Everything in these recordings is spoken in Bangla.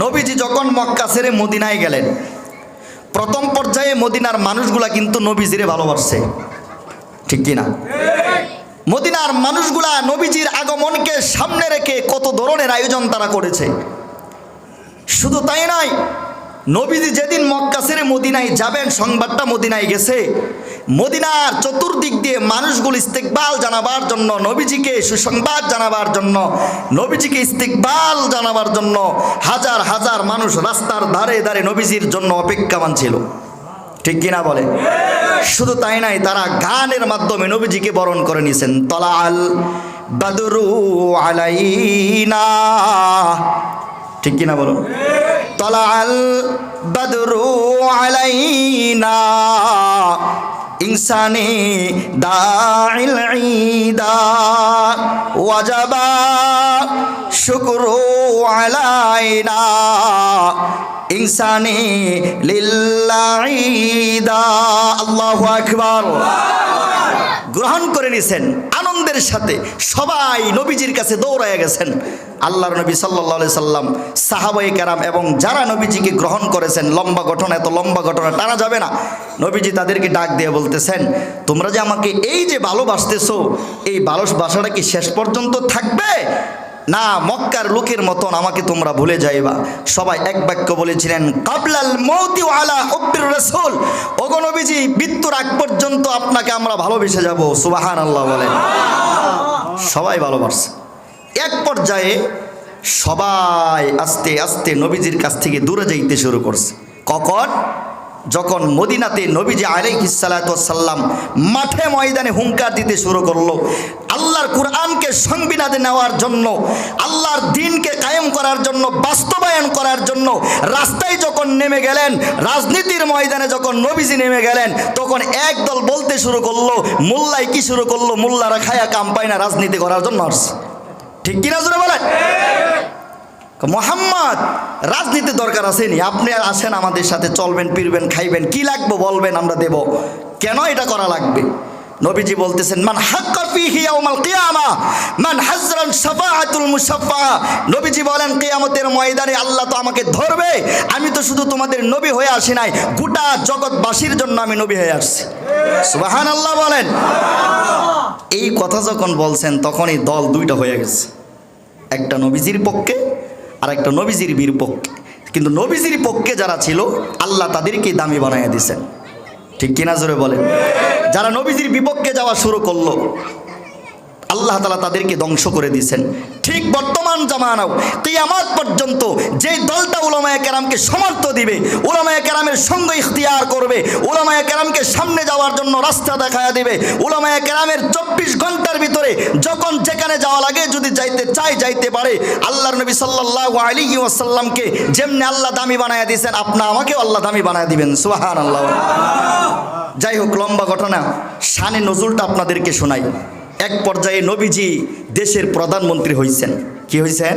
নবীজি যখন মক্কা ছেড়ে মদিনায় গেলেন, প্রথম পর্যায়ে মদিনার মানুষগুলা কিন্তু নবীজিরে ভালোবাসছে। ঠিক কিনা মদিনার মানুষগুলা নবীজির আগমনকে সামনে রেখে কত ধরনের আয়োজন তারা করেছে। শুধু তাই নয় নবীজি যেদিন মক্কা ছেড়ে মদিনায় যাবেন, সংবাদটা মদিনায় গেছে। মদিনার চতুর্দিক দিয়ে মানুষগুলো ইস্তেকবাল জানাবার জন্য, নবীজিকে সুসংবাদ জানাবার জন্য, নবীজিকে ইস্তেকবাল জানাবার জন্য হাজার হাজার মানুষ রাস্তার ধারে ধারে নবীজির জন্য অপেক্ষামান ছিল। ঠিক কিনা বলে? শুধু তাই নাই, তারা গানের মাধ্যমে নবীজিকে বরণ করে নিয়েছেন। তলাল বাদরু আলাইনা ঠিক কিনা বলুন তলাল বাদরু আলাইনা, ইনসানি দাইল ঈদা, ওয়াজাবা শুকরু আলাইনা, ইনসানি লিল্লাহিদা আল্লাহু আকবার। গ্রহণ করে নিছেন, আনন্দের সাথে সবাই নবীজির কাছে দৌড়াইয়া গেছেন। আল্লাহর নবী সাল্লা সাল্লাম সাহাবাই কারাম এবং যারা নবীজিকে গ্রহণ করেছেন, লম্বা ঘটনা, এত লম্বা ঘটনা টানা যাবে না। নবীজি তাদেরকে ডাক দিয়ে বলতেছেন, তোমরা যে আমাকে এই যে ভালোবাসতেছো এই ভালোবাসাটা কি শেষ পর্যন্ত থাকবে? না, মক্কার লোকের মতন আমাকে তোমরা ভুলে যাইবা। সবাই এক বাক্য বলেছিলেন, কাবলাল মৌতি আলা হব্বির রসুল। ওগনবীজি মৃত্যুর আগ পর্যন্ত আপনাকে আমরা ভালোবেসে যাব সুবাহান আল্লাহ বলেন। সবাই ভালোবাসছে। এক পর্যায়ে সবাই আস্তে আস্তে নবীজির কাছ থেকে দূরে যাইতে শুরু করছে। কখন? যখন মদিনাতে নবীজি আলাইহিসাল্লাম মাঠে ময়দানে হুঙ্কার দিতে শুরু করল, আল্লাহর কোরআনকে সংবিধানে নেওয়ার জন্য, আল্লাহর দিনকে কায়েম করার জন্য, বাস্তবায়ন করার জন্য রাস্তায় যখন নেমে গেলেন, রাজনীতির ময়দানে যখন নবীজি নেমে গেলেন, তখন একদল বলতে শুরু করল মোল্লাই কি শুরু করল? মোল্লারা খায়া কাম পায় না, রাজনীতি করার জন্য ঠিক কিনা জোরে বলেন? মোহাম্মদ রাজনীতি দরকার আসেনি আপনি আসেন আমাদের সাথে, চলবেন, ফিরবেন, খাইবেন। কি লাগবে বলবেন আমরা দেব। কেন এটা করা লাগবে? নবীজি বলতেছেন, মান হাক্কা ফিহি ইয়াউমাল কিয়ামা, মান হাজরান শাফাআতুল মুশাফফা। নবীজি বলেন, কিয়ামতের ময়দানে আল্লাহ তো আমাকে ধরবে। আমি তো শুধু তোমাদের নবী হয়ে আসি নাই, গোটা জগৎবাসীর জন্য আমি নবী হয়ে আসছি। সুবহানাল্লাহ বলেন। এই কথা যখন বলছেন, তখনই দল দুইটা হয়ে গেছে। একটা নবীজির পক্ষে আর একটা নবীজির বীর পক্ষে। কিন্তু নবীজির পক্ষে যারা ছিল, আল্লাহ তাদেরকে দামি বানাইয়া দিছেন। ঠিক কিনা জোরে বলেন? যারা নবীজির বিপক্ষে যাওয়া শুরু করল আল্লাহ তালা তাদেরকে ধ্বংস করে দিয়েছেন। ঠিক বর্তমান জামানাও কিয়ামত পর্যন্ত যে দলটা উলামায়া কেরামকে সমর্থ দিবে, উলামায়া কেরামের সঙ্গে ইখতিয়ার করবে, উলামায়া কেরামকে সামনে যাওয়ার জন্য রাস্তা দেখায়া দিবে, উলামায়া কেরামের চব্বিশ ঘণ্টার ভিতরে যখন যেখানে যাওয়া লাগে, যদি যাইতে চাই যাইতে পারে। আল্লাহর নবী সাল্লাহ আলী ওয়াসাল্লামকে যেমনি আল্লাহ দামি বানায় দিয়েছেন, আপনা আমাকেও আল্লাহ দামি বানায় দিবেন সুহান আল্লাহ যাই হোক লম্বা ঘটনা, শানে নজরুলটা আপনাদেরকে শোনাই। এক পর্যায়ে নবীজি দেশের প্রধানমন্ত্রী হয়েছেন কি হয়েছেন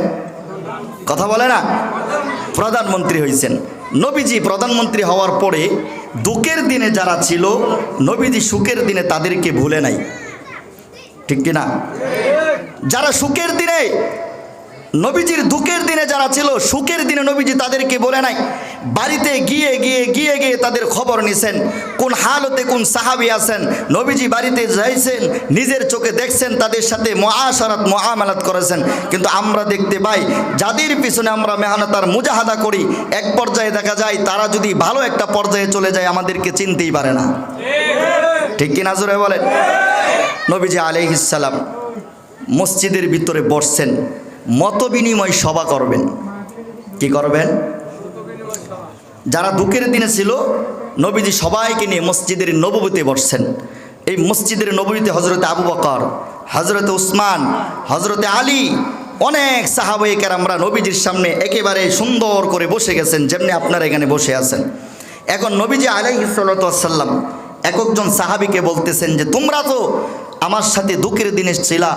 কথা বলে না? প্রধানমন্ত্রী হয়েছেন নবীজি প্রধানমন্ত্রী হওয়ার পরে দুঃখের দিনে যারা ছিল, নবীজি সুখের দিনে তাদেরকে ভুলে নাই। ঠিক কিনা? যারা সুখের দিনে নবীজির দুঃখের দিনে যারা ছিল, সুখের দিনে নবীজি তাদেরকে বলে নাই, বাড়িতে গিয়ে গিয়ে গিয়ে গিয়ে তাদের খবর নিছেন, কোন হালতে কোন সাহাবি আছেন, নবীজি বাড়িতে যাইছেন, নিজের চোখে দেখছেন, তাদের সাথে মহাসারাত মহামেলাত করেছেন। কিন্তু আমরা দেখতে পাই, যাদের পিছনে আমরা মেহনত আর মুজাহাদা করি, এক পর্যায়ে দেখা যায়, তারা যদি ভালো একটা পর্যায়ে চলে যায়, আমাদেরকে চিনতেই পারে না। ঠিক কি নাজরে বলেন? নবীজি আলাইহিসাল্লাম মসজিদের ভিতরে বসছেন মত বিনিময় সভা করবেন। কি করবেন? যারা দুঃখের দিনে ছিল, নবীজি সবাইকে নিয়ে মসজিদের নববীতে বসছেন। এই মসজিদের নবীতে হজরতে আবু বকর হজরতে উসমান হজরতে আলী, অনেক সাহাবাহিকের আমরা নবীজির সামনে একেবারে সুন্দর করে বসে গেছেন, যেমনি আপনারা এখানে বসে আছেন। এখন নবীজি আলাইসাল্লাম এক একজন সাহাবিকে বলতেছেন যে, তোমরা তো আমার সাথে দুঃখের দিনে ছিলা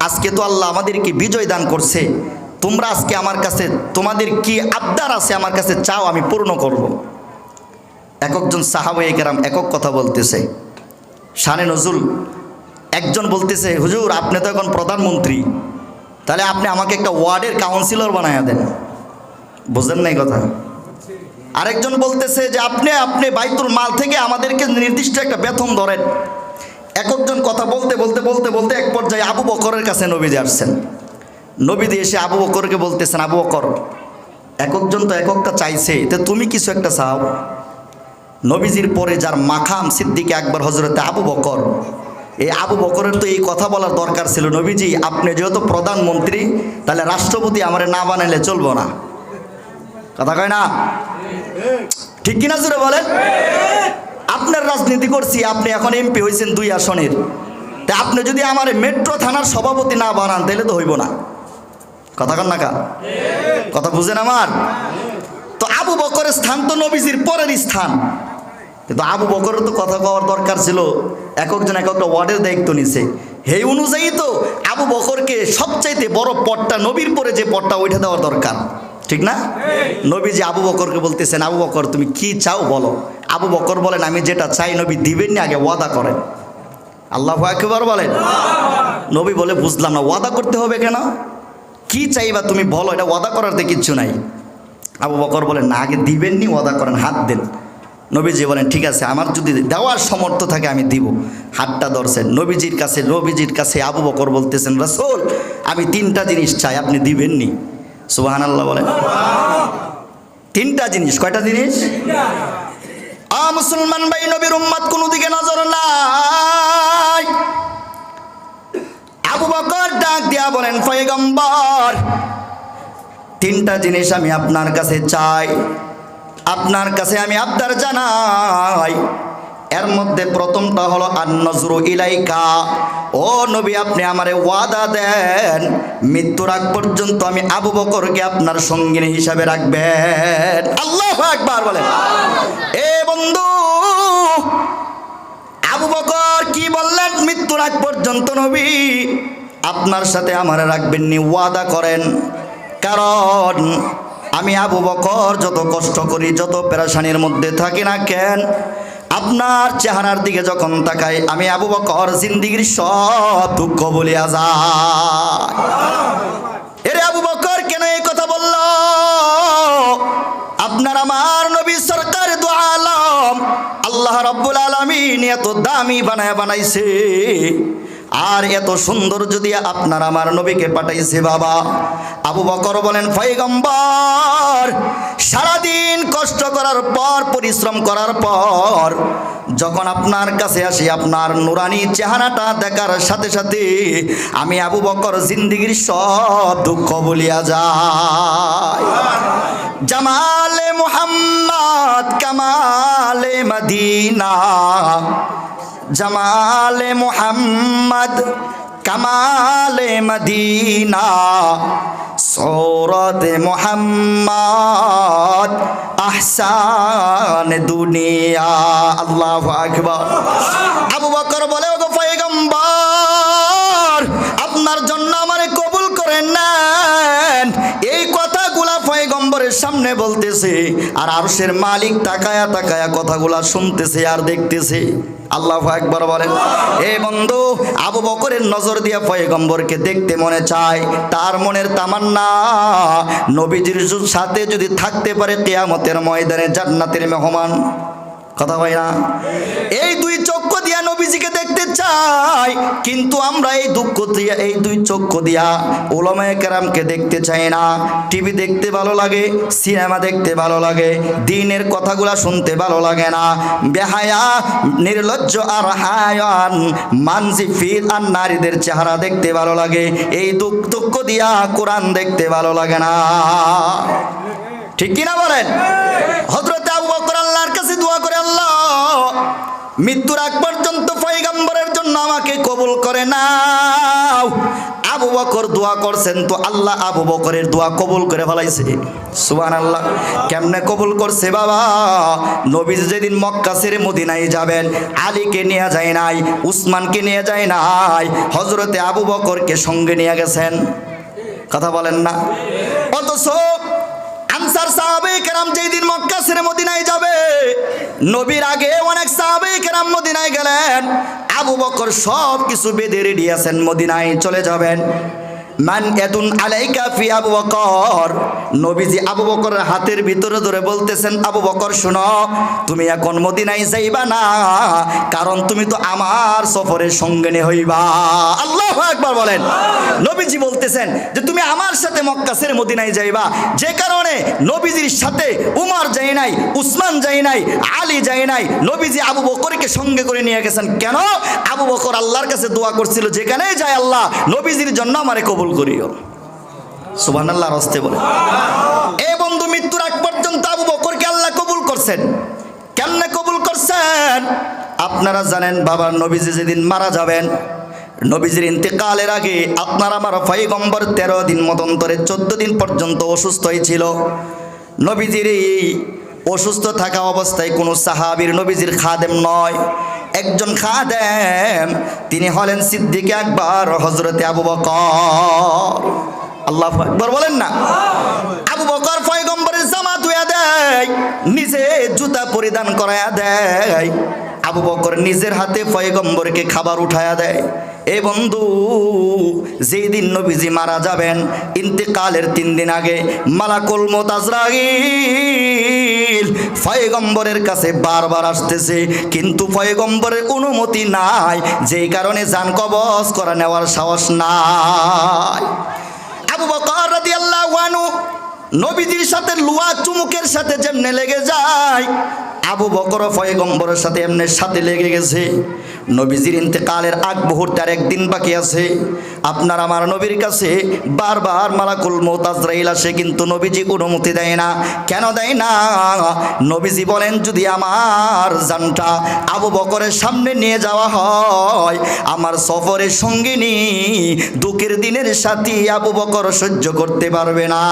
আজকে তো আল্লাহ আমাদেরকে বিজয় দান করছে। তোমরা আজকে আমার কাছে তোমাদের কি আবদার আছে আমার কাছে চাও আমি পূর্ণ করব। এক একজন সাহাবাই কেরাম একক কথা বলতেছে। শানে নজরুল একজন বলতেছে, হুজুর, আপনি তো এখন প্রধানমন্ত্রী। তাহলে আপনি আমাকে একটা ওয়ার্ডের কাউন্সিলর বানাইয়া দেন। বুঝলেন নাই কথা? আরেকজন বলতেছে যে, আপনি আপনি বাইতুল মাল থেকে আমাদেরকে নির্দিষ্ট একটা বেতন ধরেন। এক একজন কথা বলতে বলতে বলতে বলতে এক পর্যায়ে আবু বকরের কাছে নবীজি আসছেন। নবীদি এসে আবু বকরকে বলতেছেন, আবু বকর এক একজন তো এককটা চাইছে, তো তুমি কিছু একটা চাও? নবীজির পরে যার মাখাম সিদ্দিকে একবার হজরতে আবু বকর, এই আবু বকরের তো এই কথা বলার দরকার ছিল। নবীজি, আপনি যেহেতু প্রধানমন্ত্রী, তাহলে রাষ্ট্রপতি আমারে না বানাইলে চলবো না। কথা কয় না? ঠিক কিনা জুড়ে বলেন? আপনার রাজনীতি করছি, আপনি এখন এমপি হয়েছেন দুই আসনের। তা আপনি যদি আমার মেট্রো থানার সভাপতি না বানান, তাহলে তো হইব না। কথা কন না কা? কথা বুঝেন আমার? তো আবু বকরের স্থান তো নবীজির পরের স্থান। কিন্তু আবু বকরের তো কথা কওয়ার দরকার ছিল, এক একজন এক একটা ওয়ার্ডের দায়িত্ব নিছে। সেই অনুযায়ী তো আবু বকরকে সবচাইতে বড় পটটা নবীর পরে যে পটটা ওইটা দেওয়ার দরকার। ঠিক না? নবী যে আবু বকরকে বলতেছেন, আবু বকর, তুমি কি চাও বলো? আবু বকর বলেন, আমি যেটা চাই নবী দিবেন না আগে ওয়াদা করেন। আল্লাহ একবার বলেন। নবী বলে, বুঝলাম না, ওয়াদা করতে হবে কেন? কি চাইবা তুমি বলো, এটা ওয়াদা করার তো কিচ্ছু নাই। আবু বকর বলেন, না, আগে দিবেননি, ওয়াদা করেন, হাত দেন। নবীজি বলেন, ঠিক আছে, আমার যদি দেওয়ার সমর্থ থাকে, আমি দিব। হাতটা ধরছেন, নবীজির কাছে নবীজির কাছে আবু বকর বলতেছেন, রাসোল, আমি তিনটা জিনিস চাই, আপনি দিবেননি। সুবাহান আল্লাহ বলেন তিনটা জিনিস, কয়টা জিনিস? মুসলমান ভাই, নবীর উম্মাদ কোনো দিকে নজর নাই। আবু বকর ডাক দিয়া বলেন, পয়গম্বর, তিনটা জিনিস আমি আপনার কাছে চাই। আপনার কাছে আমি আবদার জানাই। এর মধ্যে প্রথমটা হলো আন্নজরু ইলাইকা। ও নবী, আপনি আমারে ওয়াদা দেন, মৃত্যুর আগ পর্যন্ত আমি আবু বকরকে আপনার সঙ্গিনী হিসাবে রাখবেন। আল্লাহ একবার বলেন। এ বন্ধু, আবু বকর কি বললেন? মৃত্যুর আগ পর্যন্ত নবী আপনার সাথে আমারে রাখবেন নি ওয়াদা করেন। কারণ আমি আবু বকর, যত কষ্ট করি, যত পেরাশানির মধ্যে থাকি না কেন আপনার চেহারার দিকে যখন তাকাই, আমি আবু বকর জিন্দিগির সব দুঃখ বলিয়া যায় এরে আবু বকর, কেন এই কথা বলল? আপনার আমার নবী সরকার আলম, আল্লাহ রব্বুল আলমিন এত দামি বানায় বানাইছে। আর এত সুন্দর যদি আপনার আমার নবীকে পাঠাইছে বাবা। আবু বকর বলেন ফৈগম্বর সারাদিন কষ্ট করার পর, পরিশ্রম করার পর, যখন আপনার কাছে আসি, আপনার নুরানি চেহারাটা দেখার সাথে সাথে আমি আবু বকর জিন্দিগির সব দুঃখ বলিয়া যাই। জামালে মুহাম্মদ, কামালে মদিনা জামালে মোহাম্মদ কামালে মদিনা। সৌরত মোহাম্মদ আহসান দুনিয়া। আল্লাহ আকবর। সামনে বলতেছে, আর আরশের মালিক তাকায়া তাকায়া কথাগুলা শুনতেছে আর দেখতেছে। আল্লাহ একবার বলেন, এ বন্ধু, আবু বকরের নজর দিয়া পয়গম্বরকে দেখতে মনে চায়, তার মনের তামান্না, নবীজির সাথে যদি থাকতে পারে, কেয়ামতের ময়দানে জান্নাতের মেহমান। কথা হয় না? এই দুই চক্ষু দিয়া নবীজিকে দেখতে চাই, কিন্তু আমরা এই দুঃখ দিয়া, এই দুই চক্ষু দিয়া ওলামায় কেরামকে দেখতে চাই না। টিভি দেখতে ভালো লাগে, সিনেমা দেখতে ভালো লাগে, দিনের কথাগুলা শুনতে ভালো লাগে না। বেহায়া, নির্লজ্জ আর হায়ান মানজিফির আর নারীদের চেহারা দেখতে ভালো লাগে। এই দুঃখ দুঃখ দিয়া কোরআন দেখতে ভালো লাগে না। ঠিক কিনা বলেন? হজরত কাছে দোয়া করে আল্লাহ। মৃত্যুর আগ পর্যন্ত পয়গম্বরের জন্য আমাকে কবুল করে নাও। আবু বকর দোয়া করছেন তো আল্লাহ আবু বকরের দোয়া কবুল করে ফেলাইছে। সুবান আল্লাহ কেমনে কবুল করছে বাবা? নবীজ যেদিন মক্কা ছেড়ে মদিনায় যাবেন, আলীকে নিয়ে যায় নাই, উসমানকে নিয়ে যায় নাই হজরতে আবু বকরকে সঙ্গে নিয়ে গেছেন। কথা বলেন না। অথচ আনসার সাহাবে কেরাম যেই দিন মক্কা ছেড়ে মদিনায় যাবে, নবীর আগে অনেক সাহাবে কেরাম মদিনায় গেলেন। আবু বকর সব কিছু বেঁধে রেডি আছেন মদিনায় চলে যাবেন। মান এদুন আলাইকা ফি আবু বকর নবীজি আবু বকরের হাতের ভিতরে ধরে বলতেছেন, আবু বকর, শোনো, তুমি এখন মদিনায় যাইবা না, কারণ তুমি তো আমার সফরের সঙ্গে হইবা। আল্লাহ একবার বলেন। নবীজি বলতেছেন যে, তুমি আমার সাথে মক্কা ছেড়ে মদিনায় যাইবা। যে কারণে নবীজির সাথে উমার যাই নাই, উসমান যাই নাই, আলী যাই নাই, নবীজি আবু বকরকে সঙ্গে করে নিয়ে গেছেন। কেন? আবু বকর আল্লাহর কাছে দোয়া করছিল যেখানে যায় আল্লাহ, নবীজির জন্য আমারে কবুল করিও। সুবাহ হস্তে বলে। এ বন্ধু, মৃত্যুর আগ পর্যন্ত আবু বকরকে আল্লাহ কবুল করছেন। কেমনে কবুল করছেন? আপনারা জানেন, বাবা নবীজি যেদিন মারা যাবেন, নবীজির ইন্তেকালের আগে আপনার আমার পয়গম্বর তেরো দিন মতন্তরে চোদ্দ দিন পর্যন্ত অসুস্থ হয়েছিল। নবীজির এই অসুস্থ থাকা অবস্থায় কোনো সাহাবীর নবীজির খাদেম নয়। একজন খাদেম, তিনি হলেন সিদ্দিকে একবার হজরতে আবু বকর। আল্লাহ একবার বলেন না। আবু বকর পয়গম্বরের জামা ধুয়া দেয়, নিজে জুতা পরিধান করায়া দেয়। আবু বকর নিজের হাতে পয়গম্বরকে খাবার উঠায়া দেয়। এ বন্ধু যেই দিন নবীজি মারা যাবেন, ইন্তেকালের তিন দিন আগে মালাকুল মোতাজরাইল পয়গম্বরের কাছে বারবার আসতেছে, কিন্তু পয়গম্বরের অনুমতি নাই। যেই কারণে যান কবজ করা নেওয়ার সাহস নাই। আবু বকর নবীজির সাথে লুয়া চুমুকের সাথে যেমনে লেগে যায় আবু বকর পয়গম্বরের সাথে এমনি সাথে লেগে গেছে। নবীজির ইন্তেকালের আগ মুহূর্তে আর একদিন বাকি আছে। আপনার আমার নবীর কাছে বারবার মালাকুল মোতাজরাইল আসে, কিন্তু নবীজি অনুমতি দেয় না। কেন দেয় না? নবীজি বলেন, যদি আমার জানটা আবু বকরের সামনে নিয়ে যাওয়া হয়, আমার সফরের সঙ্গিনী দুঃখের দিনের সাথী আবু বকর সহ্য করতে পারবে না।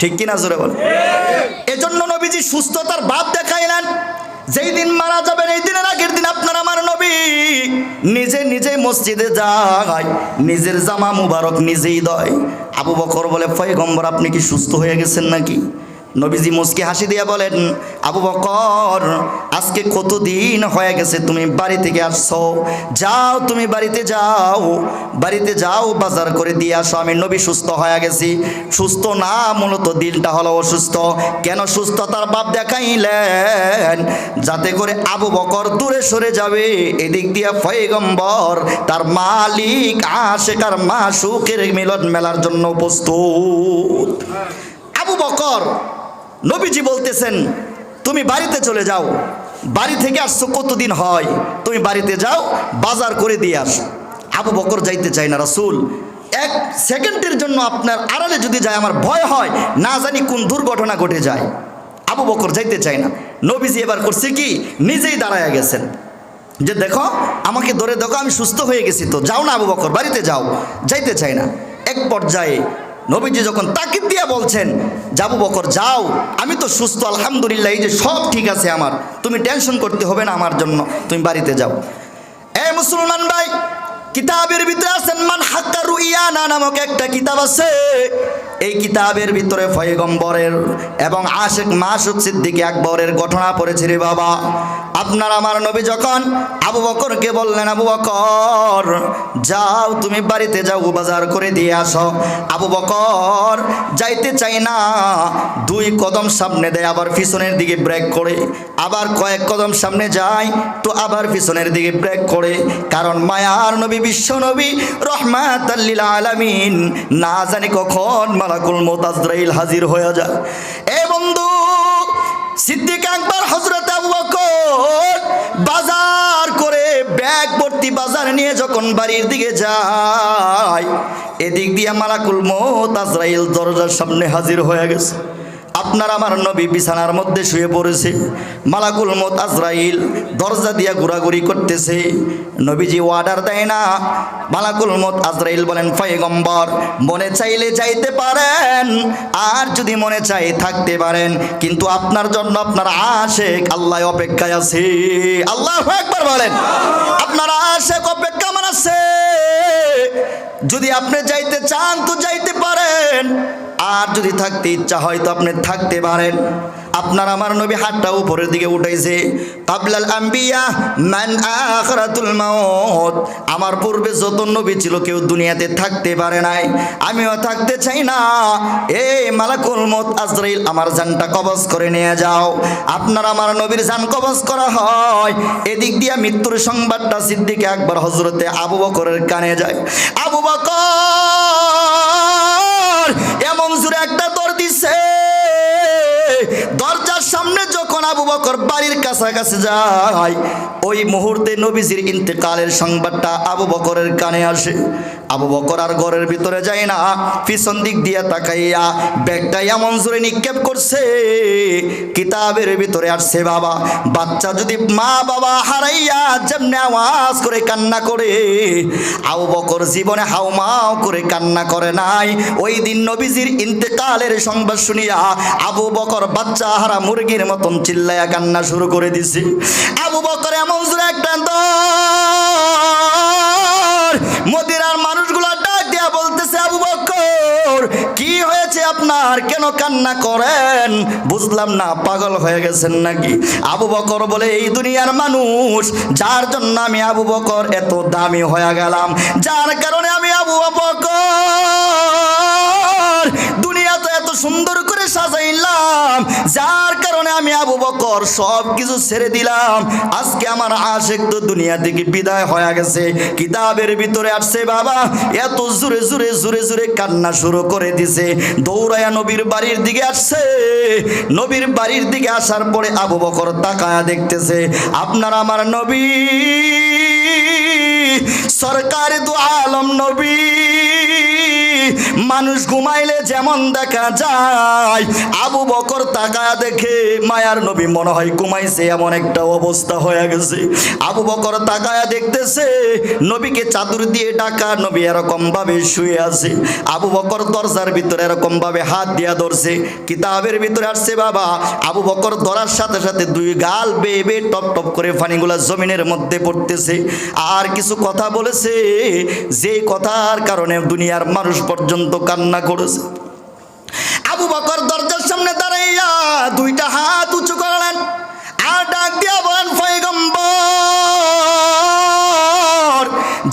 ঠিক কিনা জোরে বল। এজন্য নবীজি সুস্থতার ভাব দেখাইলেন, যেই দিন মারা যাবেন, এই দিনের আগের দিন আপনার আমার নবী। নিজে নিজে মসজিদে যায়, নিজের জামা মুবারক নিজেই দয়। আবু বকর বলে, পয়গম্বর, আপনি কি সুস্থ হয়ে গেছেন নাকি? নবীজি মুসকে হাসি দিয়া বলেন, আবু বকর, আজকে কতদিন হয়ে গেছে তুমি বাড়ি থেকে আসছো? যাও, তুমি বাড়িতে যাও বাড়িতে যাও, বাজার করে দিয়ে আসো। আমি নবী সুস্থ হয়ে গেছি। সুস্থ না, মূলত দিলটা হলো অসুস্থ। কেন সুস্থতার বাপ দেখাইলেন, যাতে করে আবু বকর দূরে সরে যাবে। এদিক দিয়া ফয়গম্বর তার মালিক আশেকার মা সুখের মিলন মেলার জন্য প্রস্তুত। আবু বকর নবীজি বলতেছেন, তুমি বাড়িতে চলে যাও। বাড়ি থেকে আসছো কতদিন হয়? তুমি বাড়িতে যাও, বাজার করে দিয়ে আসো। আবু বকর যাইতে চাই না, রাসুল, এক সেকেন্ডের জন্য আপনার আড়ালে যদি যায়, আমার ভয় হয়, না জানি কোন দুর্ঘটনা ঘটে যায়। আবু বকর যাইতে চায় না। নবীজি এবার করছে কি? নিজেই দাঁড়ায় গেছেন। যে দেখো, আমাকে ধরে দেখো, আমি সুস্থ হয়ে গেছি তো। যাও না আবু বকর, বাড়িতে যাও। যাইতে চাই না। এক পর্যায়ে নবীজি যখন তাকিদ দিয়া বলছেন যাবু বকর, যাও, আমি তো সুস্থ, আলহামদুলিল্লাহ, এই যে সব ঠিক আছে আমার। তুমি টেনশন করতে হবে না আমার জন্য, তুমি বাড়িতে যাও। এ মুসলমান ভাই কিতাবের ভিতরে আছেন মান হাক্কা রুইয়ানা নামক একটা কিতাব আছে। এই কিতাবের ভিতরে ফয়গম্বরের এবং আশেক মাসুক সিদ্দিকী আকবরের ঘটনা পড়েছে রে বাবা। আপনার আমার নবী যখন আবু বকরকে বললেন, আবু বকর, যাও তুমি বাড়িতে যাও, বাজার করে দিয়ে আসো। আবু বকর, যাইতে চাই না। দুই কদম সামনে দেয়, আবার পিছনের দিকে ব্রেক করে। আবার কয়েক কদম সামনে যায়, তো আবার পিছনের দিকে ব্রেক করে। কারণ মায়ার নবী বিশ্ব নবী রহমাত আলামিন। না জানি কখন মালাকুল মোতাজরাইল হাজির হয়ে যায়। এ বন্ধু, সিদ্দিক আকবর হজরত বাজার করে ব্যাগ ভর্তি বাজার নিয়ে যখন বাড়ির দিকে যায়, এদিক দিয়ে মালাকুল মত দরজার সামনে হাজির হয়ে গেছে। আপনার আমার নবী বিছানার মধ্যে শুয়ে পড়েছে। মালাকুল মত আজরাইল দরজা দিয়া ঘোরাঘুরি করতেছে। নবীজি অর্ডার দেয় না। মালাকুল মত আজরাইল বলেন, পয়গম্বর, মনে চাইলে যাইতে পারেন, আর যদি মনে চাই থাকতে পারেন, কিন্তু আপনার জন্য আপনার আশেক আল্লাহ অপেক্ষায় আছে। আল্লাহ একবার বলেন, আপনার আশেক অপেক্ষা আমার আছে। যদি আপনি যাইতে চান তো যাইতে পারেন আর যদি থাকতে ইচ্ছা হয় তো আপনি থাকতে পারেন। আপনার আমার নবী হাতটা উপরের দিকে উঠাইছে। কাবলাল আম্বিয়া, মান আখরাতুল আমার পূর্বে যত নবী ছিল কেউ দুনিয়াতে থাকতে পারে নাই। আমিও থাকতে চাই না। এই মালাকুল মত আজরাইল, আমার জানটা কবজ করে নিয়ে যাও। আপনার আমার নবীর জান কবজ করা হয়। এদিক দিয়ে মৃত্যুর সংবাদটা সিদ্দিকে একবার হজরতে আবু বকরের কানে যায়। আবু বকর! যখন আবু বকর বাড়ির কাছাকাছি যায়, ওই মুহূর্তে নবীজির ইন্তেকালের সংবাদটা আবু বকরের কানে আসে। আবু বকর আর ঘরের ভিতরে যায় না, পিছন দিক দিয়ে তাকাইয়া ব্যাগটা এমন জোরে নিক্ষেপ করছে, কিতাবের ভিতরে আসছে, বাবা, বাচ্চা যদি মা বাবা হারাইয়া যেমনি আওয়াজ করে কান্না করে, আবু বকর জীবনে হাউমাও করে কান্না করে নাই। ওই দিন নবীজির ইন্তেকালের সংবাদ শুনিয়া আবু বকর বাচ্চা হারা মুরগির মতন চিল্লায়া কান্না শুরু করে দিছে। আবু বকর এমন একটা দর মদিরার মানুষগুলো ডাক দিয়া বলতেছে, আবু বকর, কি হয়েছে আপনার? কেন কান্না করেন? বুঝলাম না, পাগল হয়ে গেছেন নাকি? আবু বকর বলে, এই দুনিয়ার মানুষ, যার জন্য আমি আবু বকর এত দামি হয়ে গেলাম, যার কারণে আমি আবু বকর সুন্দর করে সাজাইলাম। যার কারণে আমি আবু বকর সব কিছু ছেড়ে দিলাম। আজকে আমার আশেক তো দুনিয়া থেকে বিদায় হয়ে গেছে। কিতাবের ভিতরে আসছে, বাবা, এত জোরে জোরে জোরে জোরে কান্না শুরু করে দিছে। দৌড়ায়া নবীর বাড়ির দিকে আসছে। নবীর বাড়ির দিকে আসার পরে আবু বকর তাকায়া দেখতেছে, আপনার আমার নবী, সরকার দু আলম নবী। মানুষ ঘুমাইলে যেমন দেখা যায়, আবু বকর তাকায়া দেখে মায়ার নবী মনে হয় ঘুমাইছে, এমন একটা অবস্থা হয়ে গেছে। আবু বকর তাকায়া দেখতেছে, নবীকে চাদর দিয়ে ডাকা, নবী এরকম ভাবে শুয়ে আছে। আবু বকর দরজার ভিতরে এরকম ভাবে হাত দিয়া ধরছে, কিতাবের ভিতরে আসছে, বাবা। আবু বকর ধরার সাথে সাথে দুই গাল বেয়ে বেয়ে টপ টপ করে ফানিগুলা জমিনের মধ্যে পড়তেছে। আর কিছু কথা বলেছে যে কথার কারণে দুনিয়ার মানুষ পর্যন্ত কান্না করেছে। আবু বকর দরজার সামনে দাঁড়াইয়া দুইটা হাত উঁচু করলেন। আর ডাক দিয়া বলেন, পয়গম্বর,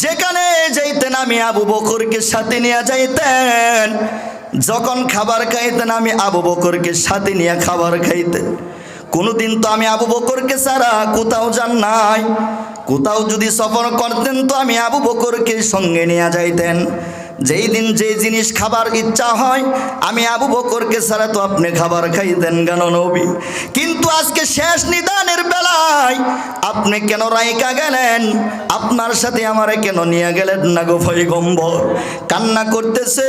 যেখানে যাইতেন আমি আবু বকরকে সাথে নিয়ে যাইতেন, যখন খাবার খাইতেন আমি আবু বকরকে সাথে নিয়ে খাবার খাইতেন। কোনোদিন তো আমি আবু বকরকে ছাড়া কোথাও যান নাই। কোথাও যদি সফর করতেন তো আমি আবু বকরকে সঙ্গে নিয়ে যাইতেন। যেই দিন যে জিনিস খাবার ইচ্ছা হয়, আমি আবু বকরকে ছাড়া তো আপনি খাবার খাইতেন কেন নবী? কিন্তু আজকে শেষ নিদানের বেলায় আপনি কেন রাইকা গেলেন? আপনার সাথে আমারে কেন নিয়ে গেলেন না গো ফয়গম্বর কান্না করতেছে,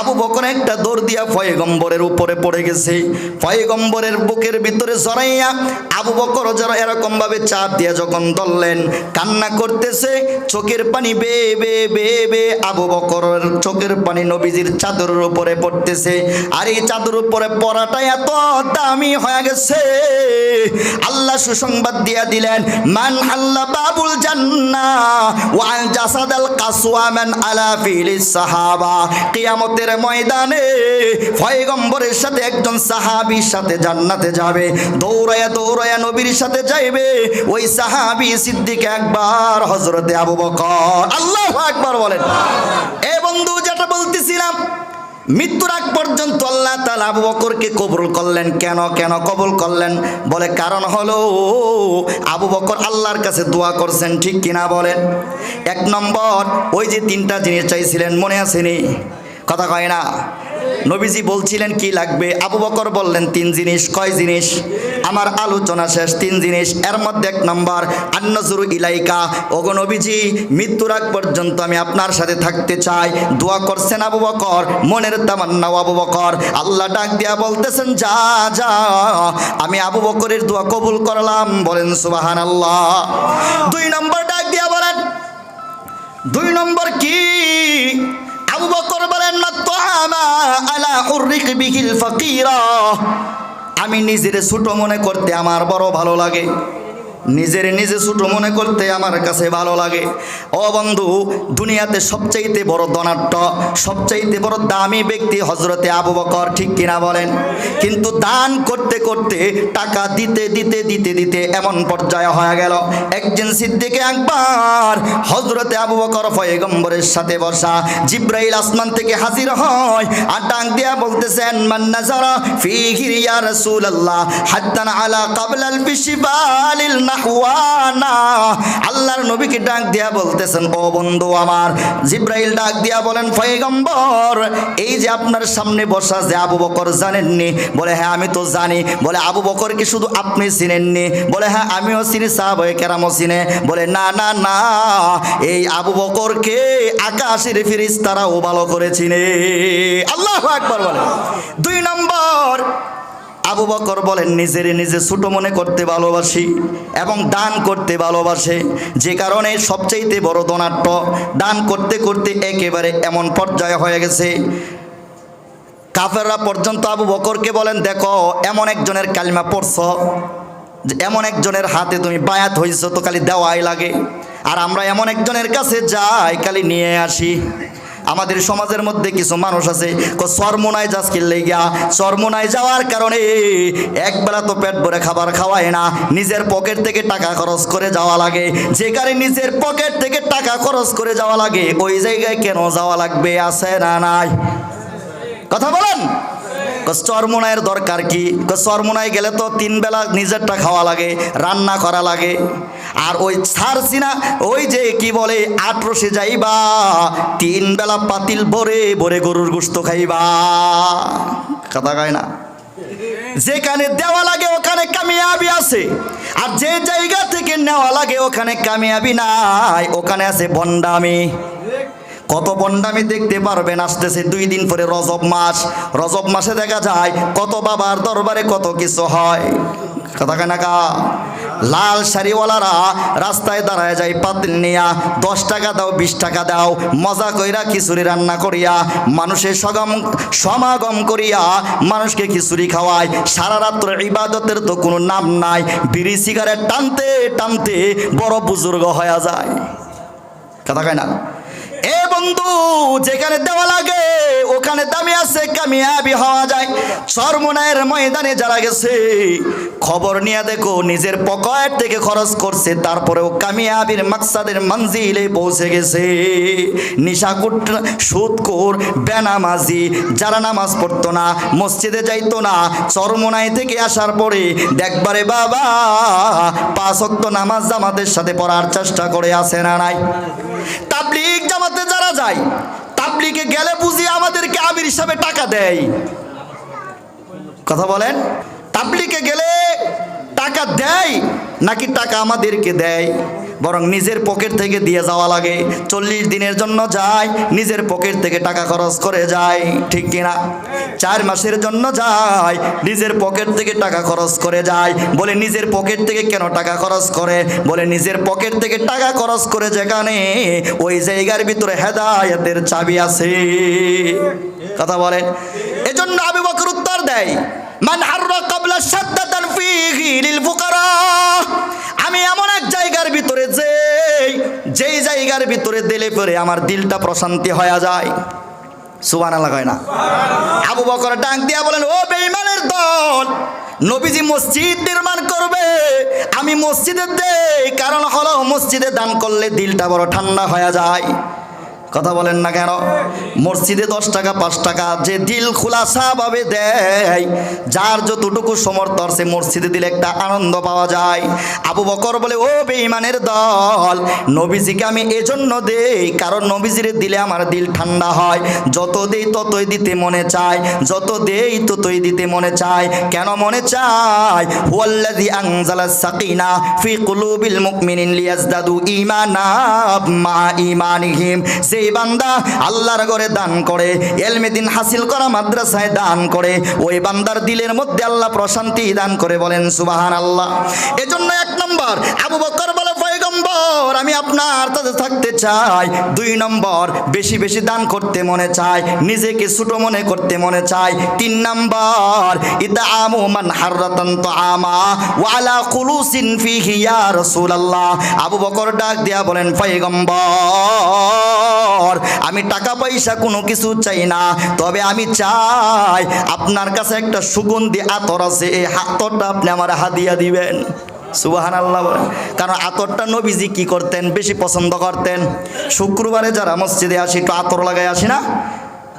আবু বকর একটা দৌড় দিয়া ফয়গম্বরের উপরে পড়ে গেছে। ফয়গম্বরের বুকের ভিতরে জড়াইয়া আবু বকর যারা এরকম ভাবে চাপ দিয়া যখন ধরলেন, কান্না করতেছে, চোখের পানি বে বে বে বে, আবু বকরের চোখের পানি নবীজির চাদরের উপরে পড়তেছে। আর এই চাদর উপরে পড়াটা এত দামি হয়ে গেছে। আল্লাহ সুসংবাদ দিয়া দিলেন, মান আল্লাহ বাবুল সাহাবা। কিয়ামতের ময়দানে পয়গম্বরের সাথে একজন সাহাবীর সাথে জান্নাতে যাবে। দৌড়ায়া দৌড়ায়া নবীর সাথে যাইবে। ওই সাহাবী সিদ্দিক একবার হযরতে আবু বকর। আল্লাহু আকবার বলেন। এ বন্ধু, যেটা বলতেছিলাম, মৃত্যুর আগ পর্যন্ত আল্লাহ তালা আবু বকরকে কবুল করলেন। কেন কেন কবুল করলেন? বলে কারণ হলো, আবু বকর আল্লাহর কাছে দোয়া করছেন, ঠিক কিনা বলেন? এক নম্বর, ওই যে তিনটা জিনিস চাইছিলেন, মনে আসেনি কথা কয় না? নবীজি বলছিলেন, কি লাগবে? আবু বকর বললেন, তিন জিনিস। কয় জিনিস? আমার আলোচনা শেষ তিন জিনিস। এর মধ্যে এক নম্বর, আন্নজুরু ইলাইকা। ওগো নবীজি, মৃত্যুর আগ পর্যন্ত আমি আপনার সাথে থাকতে চাই। দোয়া করছেন আবু বকর, মনের তামান্নাও আবু বকর। আল্লাহ ডাক দিয়া বলতেছেন, যা যা। আমি আবু বকরের দোয়া কবুল করলাম, বলেন সুবাহান আল্লাহ দুই নম্বর ডাক দিয়া বলেন, দুই নম্বর কি? আবু বকর বলেন না তোহামা আলা উরিক বিহিল ফকিরা। আমি নিজের ছোট মনে করতে আমার বড় ভালো লাগে। নিজের নিজে ছোট মনে করতে আমার কাছে ভালো লাগে। ও বন্ধু, দুনিয়াতে সবচাইতে বড় দনাট্য সবচাইতে বড় দামি ব্যক্তি হজরতে আবু বকর, ঠিক কিনা বলেন? কিন্তু দান করতে করতে টাকা দিতে দিতে দিতে দিতে এমন পর্যায়ে হয়ে গেল। একজন সিদ্দিকে একবার হজরতে আবু বকর পয়গম্বরের সাথে বসা জিব্রাইল আসমান থেকে হাজির হয় আর ডাক দিয়া বলতেছেন মান্না ফি রাসূলুল্লাহ হাত্তান আলা কাবলাল বিশিবালিল নাহওয়ানা আল্লাহর নবীকে ডাক দিয়া বলতেছেন, ও বন্ধু আমার, জিব্রাইল ডাক দিয়া বলেন, পয়গম্বর, এই যে আপনার সামনে বসা যে আবু বকর জানেননি? বলে হ্যাঁ আমি তো জানি। বলে, আবু বকর কি শুধু আপনি চিনেননি? বলে হ্যাঁ আমিও চিনি, সাহাবায়ে কেরামও চিনে। বলে, না না না, এই আবু বকরকে আকাশের ফিরিস্তারাও ভালো করে চিনে। আল্লাহ আকবার বলে। দুই নম্বর আবু বকর বলেন, নিজের নিজে ছোট মনে করতে ভালোবাসি এবং দান করতে ভালোবাসে। যে কারণে সবচাইতে বড় দনাট্য, দান করতে করতে একেবারে এমন পর্যায়ে হয়ে গেছে। কাফেররা পর্যন্ত আবু বকরকে বলেন, দেখো, এমন একজনের কালিমা পড়ছ, যে এমন একজনের হাতে তুমি বায়াত হইছো, তো খালি দেওয়াই লাগে। আর আমরা এমন একজনের কাছে যাই, খালি নিয়ে আসি। আমাদের সমাজের মধ্যে কিছু মানুষ আছে সরমোনায় যাস কিনলে গিয়া সরমোনায় যাওয়ার কারণে একবেলা তো পেট ভরে খাবার খাওয়ায় না, নিজের পকেট থেকে টাকা খরচ করে যাওয়া লাগে। যেখানে নিজের পকেট থেকে টাকা খরচ করে যাওয়া লাগে। ওই জায়গায় কেন যাওয়া লাগবে, আছে না নাই? কথা বলেন? চরমোনায়ের দরকার কি? চরমোনায় গেলে তো তিন বেলা নিজেরটা খাওয়া লাগে, রান্না করা লাগে। আর ওই ছাড়ছি না ওই যে কি বলে, আটরসে যাইবা, তিন বেলা পাতিল ভরে ভরে গরুর গোস্ত খাইবা। কথা কয় না? যেখানে দেওয়া লাগে ওখানে কামিয়াবি আছে। আর যে জায়গা থেকে নেওয়া লাগে ওখানে কামিয়াবি নাই, ওখানে আছে ভণ্ডামি কত বন্ডামি দেখতে পারবেন আসতেছে দুই দিন পরে রজব মাস। রজব মাসে দেখা যায় কত বাবার দরবারে কত কিছু হয়। কথা কানাকা লাল শাড়িওয়ালারা রাস্তায় দাঁড়ায় যায় পাতিল নিয়া, দশ টাকা দাও, বিশ টাকা দাও, মজা কইরা খিচুড়ি রান্না করিয়া, মানুষের সগম, সমাগম করিয়া মানুষকে খিচুড়ি খাওয়ায়। সারা রাত্র ইবাদতের তো কোনো নাম নাই, বিড়ি, সিগারেট টানতে টানতে বড় বুজুর্গ হয়ে যায়। কথা কয় না? এ বন্ধু, যেখানে দেওয়া লাগে, ওখানে দামি আছে, কামিয়াবি হওয়া যায়। সরমনায়ের ময়দানে যারা গেছে, খবর নিয়ে দেখো, নিজের পকেট থেকে খরচ করছে, তারপরেও কামিয়াবির মাকসাদের মঞ্জিলে পৌঁছে গেছে। নিশাকুট, সুদকুর, বেনামাজি, যারা নামাজ পড়তো না, মসজিদে যাইতো না, চরমনাই থেকে আসার পরে দেখবারে বাবা, পাঁচ নামাজ জামাতের সাথে পড়ার চেষ্টা করে আসে না নাই? তাবলিগ জামাতে যারা যায় তাবলিকে গেলে বুঝি আমাদেরকে আমির হিসাবে টাকা দেয়। কথা বলেন? তাবলিকে গেলে টাকা দেয় নাকি টাকা আমাদেরকে দেয়? বরং নিজের পকেট থেকে দিয়ে যাওয়া লাগে। চল্লিশ দিনের জন্য যায়, নিজের পকেট থেকে টাকা খরচ করে যায়, ঠিক কিনা চার মাসের জন্য যায়, নিজের পকেট থেকে টাকা খরচ করে যায়। বলে নিজের পকেট থেকে কেন টাকা খরচ করে? বলে নিজের পকেট থেকে টাকা খরচ করে যেখানে ওই জায়গার ভিতরে হেদায়তের চাবি আছে। কথা বলেন এজন্য আবু বকর উত্তর দেয় মান হাররা কাবলা সাদ্দাতান ফিহি লিল ফুকারা। আমি এমন এক জায়গার ভিতরে যে যেই জায়গার ভিতরে দিলে পরে আমার দিলটা প্রশান্তি হয়ে যায়। সুবান হয় না। আবু বকর ডাক দিয়া বলেন ও বেঈমানের দল নবীজি মসজিদ নির্মাণ করবে। আমি মসজিদে দেই কারণ হলো মসজিদে দান করলে দিলটা বড় ঠান্ডা হয়ে যায়। কথা বলেন না কেন? মসজিদে দশ টাকা, পাঁচ টাকা, যে দিল খোলাসাভাবে দেয়, যার যতটুকু সমর্থন, সে মসজিদে দিলে একটা আনন্দ পাওয়া যায়। আবু বকর বলে, ও বেঈমানের দল, নবীজিকে আমি এজন্য দেই, কারণ নবীজির দিলে আমার দিল ঠান্ডা হয়। যত দেই ততই দিতে মনে চায়, যত দেই ততই দিতে মনে চায়। কেন মনে চায়? হুয়াল্লাযী আনজালা সাকিনা ফি কুলুবিল মুমিনিন লিয়াজদাদু ঈমানা মা ঈমানিহিম। যেই বান্দা আল্লাহর ঘরে দান করে এলমেদিন হাসিল করা মাদ্রাসায় দান করে, ওই বান্দার দিলের মধ্যে আল্লাহ প্রশান্তি দান করে বলেন সুবাহান আল্লাহ এজন্য এক নম্বর, আবু বকর নম্বর আমি আপনার সাথে থাকতে চাই। দুই নম্বর, বেশি বেশি দান করতে মনে চায় নিজেকে ছোট মনে করতে মনে চায় তিন নম্বর, ইদা আমু মান হাররাতান তো আমা ওয়ালা কুলুসিন ফিহি ইয়া রাসূলুল্লাহ। আবু বকর ডাক দিয়া বলেন, পয়গম্বর, আমি টাকা পয়সা কোনো কিছু চাই না। তবে আমি চাই আপনার কাছে একটা সুগন্ধি আতর আছে। এই আতরটা আপনি আমার হাদিয়া দিবেন। সুবাহান আল্লাহ। কারণ আতরটা নবীজি কি করতেন? বেশি পছন্দ করতেন। শুক্রবারে যারা মসজিদে আসি, একটু আতর লাগাই আসি না?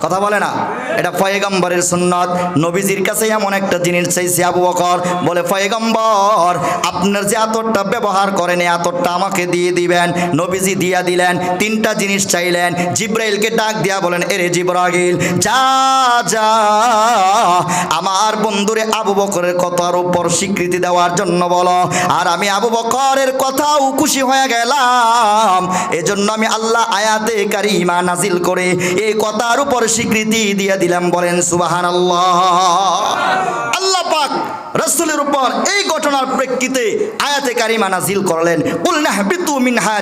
কথা বলে না। এটা ফয়েগম্বরের সুন্নত। নবীজির কাছে এমন একটা জিনিস চাইছে আবু বকর। বলে ফয়েগম্বর আপনার যে আতরটা ব্যবহার করেন, এই আতরটা আমাকে দিয়ে দিবেন। নবীজি দিয়া দিলেন, তিনটা জিনিস চাইলেন। জিব্রাইলকে ডাক দিয়া বলেন এরে জিব্রাইল, যা যা। আমার বন্ধুরে আবু বকরের কথার উপর স্বীকৃতি দেওয়ার জন্য বলো। আর আমি আবু বকরের কথাও খুশি হয়ে গেলাম। এজন্য আমি আল্লাহ আয়াতে কারিমা নাজিল করে এই কথার উপর স্বীকৃতি দিয়ে দিলাম বলেন সুবাহান আল্লাহ আল্লাহ রসুলের উপর এই ঘটনার প্রেক্ষিতে আয়াতে কারিমা নাজিল করলেন। কুল নাহবিতু মিনহা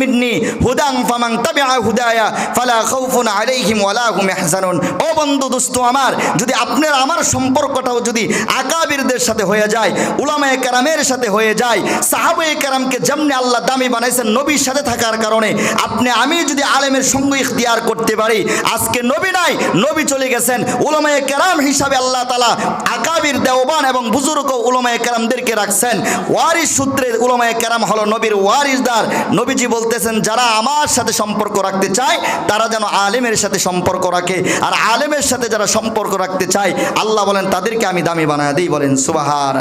মিন্নি হুদান ফামান তাবিআ হুদায়া, ফালা খাউফুন আলাইহিম ওয়ালা হুম ইয়াহজানুন। ও বন্ধু দোস্ত আমার, যদি আপনার আমার সম্পর্কটাও যদি আকাবিরদের সাথে হয়ে যায়, উলামায়ে কেরামের সাথে হয়ে যায়, সাহাবায়ে কেরামকে যেমনি আল্লাহ দামি বানাইছেন, নবীর সাথে থাকার কারণে আপনি, আমি যদি আলেমের সঙ্গে ইখতিয়ার করতে পারি, আজকে নবী নাই, নবী চলে গেছেন, উলামায়ে কেরাম হিসাবে আল্লাহ তালা আকাবির দেওবান এবং বুজুর্গ উলমায় কেরামদেরকে রাখছেন। ওয়ারিস সূত্রে উলমায় কেরাম হলো নবীর ওয়ারিসদার নবীজি বলতেছেন, যারা আমার সাথে সম্পর্ক রাখতে চায়, তারা যেন আলেমের সাথে সম্পর্ক রাখে। আর আলেমের সাথে যারা সম্পর্ক রাখতে চায়, আল্লাহ বলেন, তাদেরকে আমি দামি বানায় দিই। বলেন সুবাহার